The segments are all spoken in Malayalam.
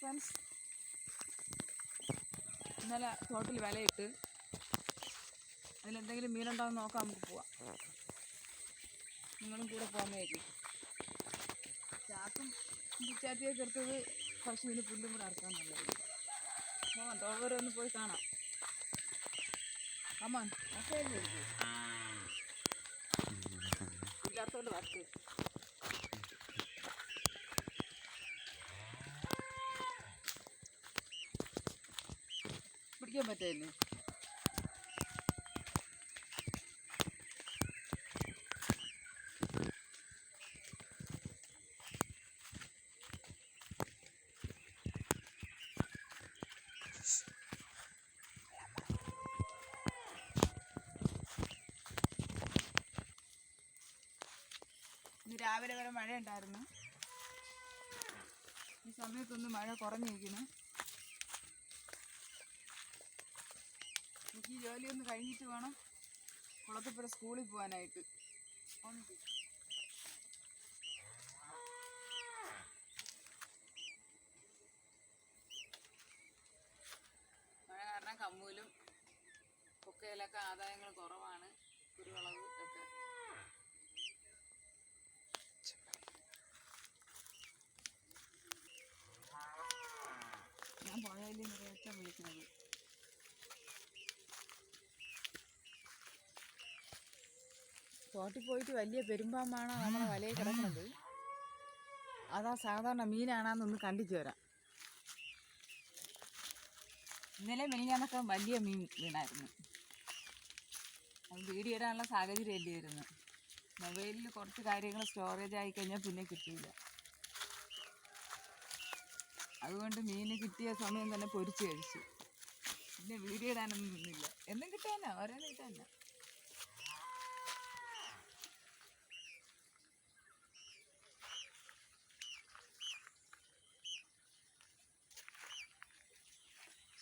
ഫ്രണ്ട്സ് ഇന്നലെ തോട്ടിൽ വിലയിട്ട് അതിലെന്തെങ്കിലും മീനുണ്ടോ എന്ന് നോക്കാൻ നമുക്ക് പോവാം. നിങ്ങളും കൂടെ പോകുന്നതായിരിക്കും ചാക്കും പിച്ചാത്തിയൊക്കെ എടുത്തത് പശുവിന് പുല്ലും കൂടെ അറക്കാൻ നല്ലത് മോൻ തോട് വരെ ഒന്ന് പോയി കാണാം. അമ്മാൻ ഇല്ലാത്തോണ്ട് വർക്ക് പിടിക്കാൻ പറ്റില്ലേ ഇന്ന് രാവിലെ വരെ മഴ ഉണ്ടായിരുന്നു ഈ സമയത്തൊന്ന് മഴ കുറഞ്ഞിരിക്കുന്നു. എനിക്ക് ഈ ജോലി ഒന്ന് കഴിഞ്ഞിട്ട് വേണം കുളത്തപ്പുറ സ്കൂളിൽ പോകാനായിട്ട്. മഴ കാരണം കമ്മൂലും കൊക്കയിലൊക്കെ ആദായങ്ങൾ കുറവാണ്. കുരുവിളവ് ഒക്കെ ഞാൻ പോയാലും നിറയച്ച വിളിക്കുന്നത് തോട്ടിൽ പോയിട്ട് വലിയ പെരുമ്പാമ്പാണ് നമ്മളെ വലയിൽ കിടക്കുന്നത് അതാ സാധാരണ മീനാണെന്നൊന്ന് കണ്ടിച്ചു വരാം. ഇന്നലെ മെനിഞ്ഞാന്നൊക്കെ വലിയ മീൻ വീണായിരുന്നു. അത് വീഡിയോ ഇടാനുള്ള സാഹചര്യം അല്ലേ വരുന്നു മൊബൈലിൽ കുറച്ച് കാര്യങ്ങൾ സ്റ്റോറേജ് ആയി കഴിഞ്ഞാൽ പിന്നെ കിട്ടിയില്ല. അതുകൊണ്ട് മീൻ കിട്ടിയ സമയം തന്നെ പൊരിച്ച് കഴിച്ചു. പിന്നെ വീഡിയോ ഇടാനൊന്നും നിന്നില്ല. എന്നും കിട്ടാനാ? ഓരോന്നും കിട്ടാനാ?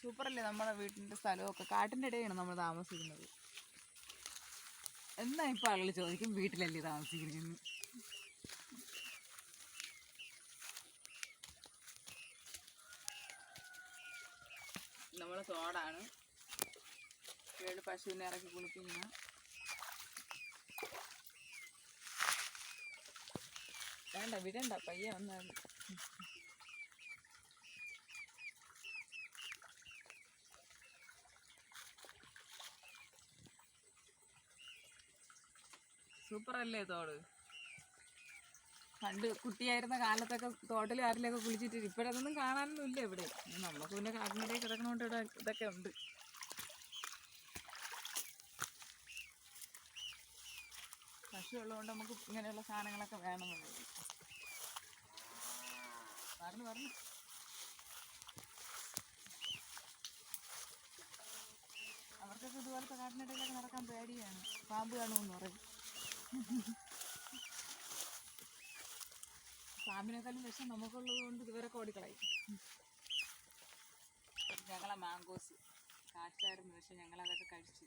സൂപ്പറല്ലേ നമ്മുടെ വീട്ടിന്റെ സ്ഥലമൊക്കെ? കാട്ടിന്റെ ഇടയാണ് നമ്മൾ താമസിക്കുന്നത്. എന്നാ ഇപ്പം ആളുകൾ ചോദിക്കും വീട്ടിലല്ലേ താമസിക്കുന്നത്? നമ്മളെ തോടാണ്. ഏഴ് പശുവിനെ ഇറക്കി കുളിപ്പിക്കുന്ന. വേണ്ട വിടണ്ട പയ്യ വന്നാൽ സൂപ്പറല്ലേ തോട്. പണ്ട് കുട്ടിയായിരുന്ന കാലത്തൊക്കെ തോട്ടിൽ ആരിലൊക്കെ കുളിച്ചിട്ട് ഇപ്പോഴതൊന്നും കാണാനൊന്നും ഇല്ല ഇവിടെ. നമ്മൾക്ക് പിന്നെ കാട്ടിനിടയിൽ കിടക്കണോണ്ട് ഇവിടെ ഇതൊക്കെ ഉണ്ട്. പശു ഉള്ളതുകൊണ്ട് നമുക്ക് ഇങ്ങനെയുള്ള സാധനങ്ങളൊക്കെ വേണമെന്നുണ്ട്. പറഞ്ഞു പറഞ്ഞു അവർക്കൊക്കെ ഇതുപോലത്തെ കാട്ടിനിടയിലൊക്കെ നടക്കാൻ പേടിയാണ്. പാമ്പ് കാണുമെന്ന് പറയും. പാമ്പിനേക്കാളും വിഷം നമുക്കുള്ളത് കൊണ്ട് ഇതുവരെ ഓടിക്കളയും ഞങ്ങളെ മാങ്കോസ് കാറ്റായിരുന്നു പക്ഷെ ഞങ്ങളതൊക്കെ കഴിച്ചു.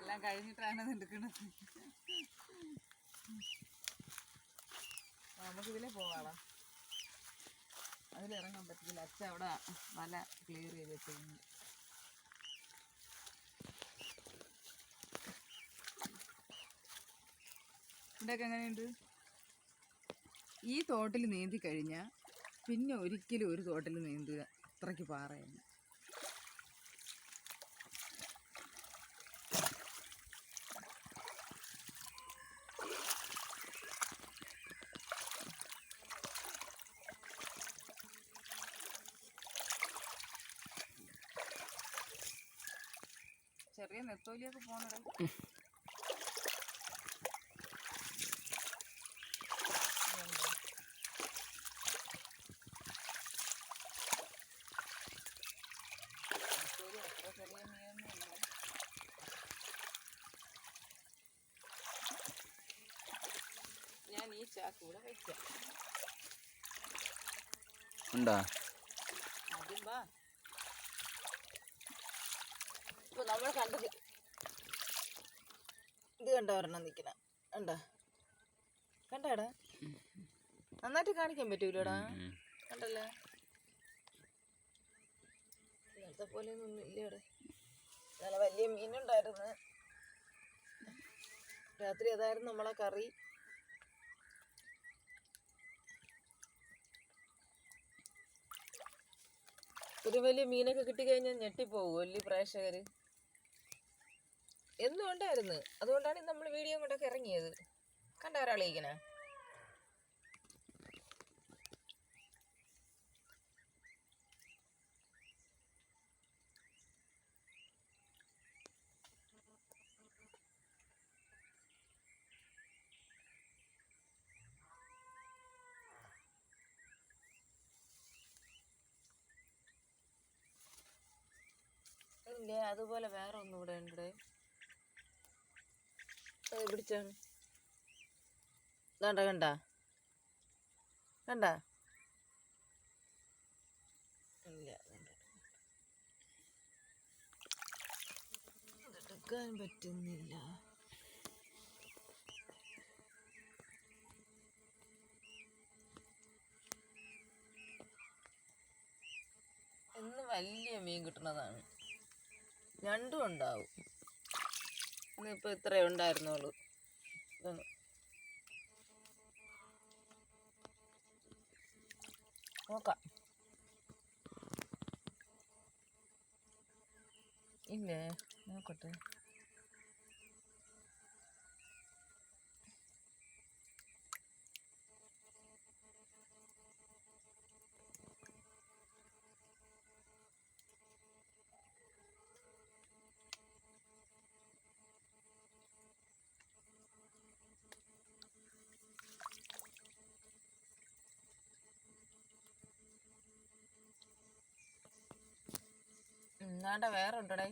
എല്ലാം കഴിഞ്ഞിട്ടാണ് അത് എടുക്കുന്നത്. നമുക്കിതിലേ പോവാളാം അതിലിറങ്ങാൻ പറ്റില്ല അച്ഛ അവിടെ വല ക്ലിയർ ചെയ്ത് വെച്ചിരുന്നു ഇവിടെയൊക്കെ എങ്ങനെയുണ്ട്? ഈ തോട്ടിൽ നീന്തി കഴിഞ്ഞാൽ പിന്നെ ഒരിക്കലും ഒരു തോട്ടിൽ നീന്തുക അത്രയ്ക്ക് പാറയാണ്. ചെറിയ നെത്തോലിയൊക്കെ പോകണടേ നെത്തോലി അത്ര ചെറിയ മീനൊന്നുമില്ല ഞാൻ ഈ ചാക്കൂടെ വെക്കാം ഉണ്ടോ? ആദ്യം വാ. ഇപ്പൊ നമ്മൾ കണ്ടത് ഇത് കണ്ടോ ഒരെണ്ണം നിക്കണ? കണ്ടോ? കണ്ടാടാ? നന്നായിട്ട് കാണിക്കാൻ പറ്റൂലടാ. കണ്ടല്ലേ? നേരത്തെ പോലെ ഒന്നും ഇല്ല ഇവിടെ നല്ല വലിയ മീനുണ്ടായിരുന്നു. രാത്രി അതായിരുന്നു നമ്മളെ കറി. ഒരു വലിയ മീനൊക്കെ കിട്ടിക്കഴിഞ്ഞാൽ ഞെട്ടിപ്പോകും വലിയ പ്രേക്ഷകർ എന്നും ഉണ്ടായിരുന്നു അതുകൊണ്ടാണ് നമ്മൾ വീഡിയോ കൊണ്ടൊക്കെ ഇറങ്ങിയത്. കണ്ട ഒരാളിരിക്കണേ ഇല്ലേ? അതുപോലെ വേറെ ഒന്നും ഇവിടെ ഉണ്ട് പിടിച്ചാണ് കണ്ട കണ്ട? കണ്ട? ഇല്ല കണ്ട. പറ്റുന്നില്ല. ഇന്ന് വലിയ മീൻ കിട്ടുന്നതാണ്. ഞണ്ടും ഉണ്ടാവും. ഇന്നിപ്പോൾ ഇത്രയേ ഉണ്ടായിരുന്നുള്ളൂ. നോക്കാം. ഇല്ലേ? നോക്കട്ടെ. എന്നാണ്ട വേറെ ഉണ്ടടേ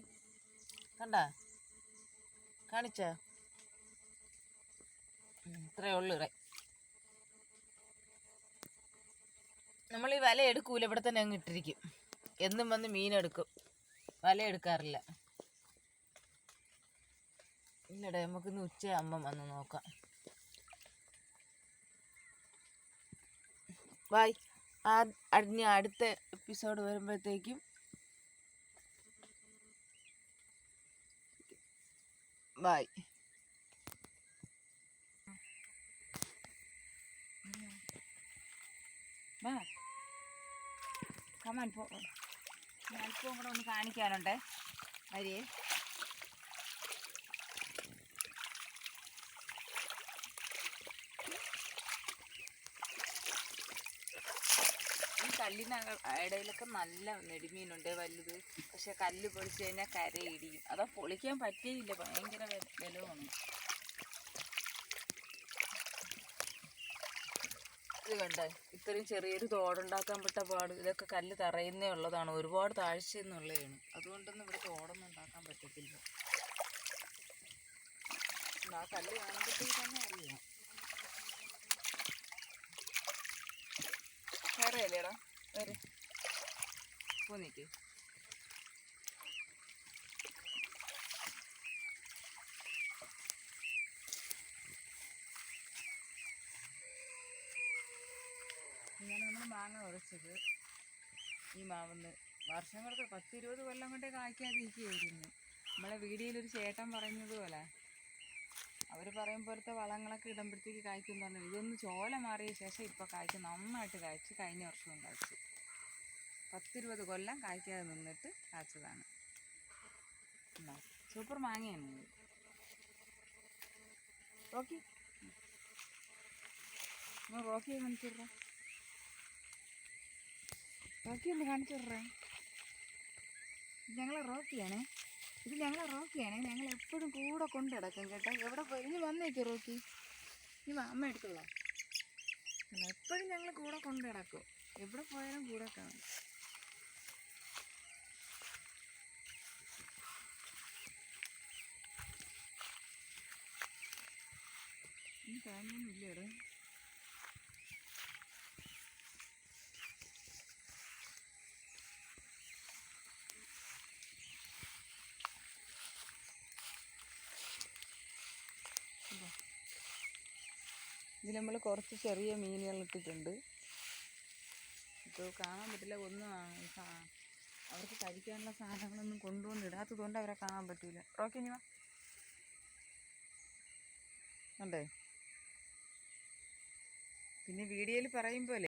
കണ്ട? കാണിച്ച? ഇത്രയേ ഉള്ളു ഇറേ. നമ്മൾ ഈ വല എടുക്കൂല ഇവിടെ തന്നെ അങ്ങ് ഇട്ടിരിക്കും. എന്നും വന്ന് മീനെടുക്കും വല എടുക്കാറില്ല. ഇല്ലടേ നമുക്കിന്ന് അമ്മ വന്ന് നോക്കാം. ബായ് ആ അടുത്ത എപ്പിസോഡ് വരുമ്പോഴത്തേക്കും Bye. ബാ കമാൻ പോ. ഞാൻ ഇപ്പോൾ കൂടെ ഒന്ന് കാണിക്കാനുണ്ടേ. വരിയേ കല്ലിന് ഇടയിലൊക്കെ നല്ല നെടുമീനുണ്ട് വലുത്. പക്ഷെ കല്ല് പൊളിച്ച് കഴിഞ്ഞാൽ കരയിടിയും. അതാ പൊളിക്കാൻ പറ്റിയില്ല ഭയങ്കര വിലവാണ് ഇത് കണ്ടേ? ഇത്രയും ചെറിയൊരു തോടുണ്ടാക്കാൻ പെട്ട പാട്. ഇതൊക്കെ കല്ല് തറയുന്നേ ഉള്ളതാണ്. ഒരുപാട് താഴ്ചയെന്നുള്ളതാണ്. അതുകൊണ്ടൊന്നും ഇവിടെ തോടൊന്നും ഉണ്ടാക്കാൻ പറ്റത്തില്ല. ആ കല്ല് കാണുമ്പോഴത്തേക്ക് തന്നെ അറിയാം. വേറെ അല്ലേടാ വേറെ പോ നീക്ക് ഇങ്ങനെ നമ്മൾ മാങ്ങ ഉറച്ചത് ഈ മാവെന്ന് വർഷങ്ങൾക്ക് പത്തിരുപത് കൊല്ലം കൊണ്ടേ കായ്ക്കാതിരിക്കുകയായിരുന്നു. നമ്മളെ വീഡിയോയിൽ ഒരു ചേട്ടൻ പറഞ്ഞതുപോലെ. അവർ പറയും പോലത്തെ വളങ്ങളൊക്കെ ഇടുമ്പോഴത്തേക്ക് കായ്ക്കും എന്ന് പറഞ്ഞു ഇതൊന്ന് ചോല മാറിയ ശേഷം ഇപ്പോൾ കായ്ക്കും. നന്നായിട്ട് കായ്ച്ചു കഴിഞ്ഞ വർഷവും കായ്ച്ചു പത്തിരുപത് കൊല്ലം കായ്ക്കാതെ നിന്നിട്ട് കായ്ച്ചതാണ് സൂപ്പർ മാങ്ങയാണ്. റോക്കി. ഒന്ന് റോക്കി ഒന്ന് കാണിച്ചിട്രേ ഞങ്ങളെ റോക്കിയാണേ. ഇത് ഞങ്ങളെ റോക്കിയാണ്. ഞങ്ങൾ എപ്പോഴും കൂടെ കൊണ്ട് കിടക്കും കേട്ടോ. എവിടെ പോയി? ഇനി വന്നേക്കോ റോക്കി. ഇനി അമ്മ എടുത്തോളാം. എപ്പോഴും ഞങ്ങൾ കൂടെ കൊണ്ട് കിടക്കും എവിടെ പോയാലും കൂടെ കാണും ഇനി തേങ്ങയൊന്നും ഇല്ലേടെ ഇതിൽ നമ്മൾ കുറച്ച് ചെറിയ മീനുകൾ ഇട്ടിട്ടുണ്ട്. ഇപ്പോൾ കാണാൻ പറ്റില്ല ഒന്നും അവർക്ക് കഴിക്കാനുള്ള സാധനങ്ങളൊന്നും കൊണ്ടുവന്ന് ഇടാത്തതുകൊണ്ട് അവരെ കാണാൻ പറ്റില്ല റോക്കി ഇനി വാ. ഉണ്ടേ പിന്നെ വീഡിയോയിൽ പറയുമ്പോൾ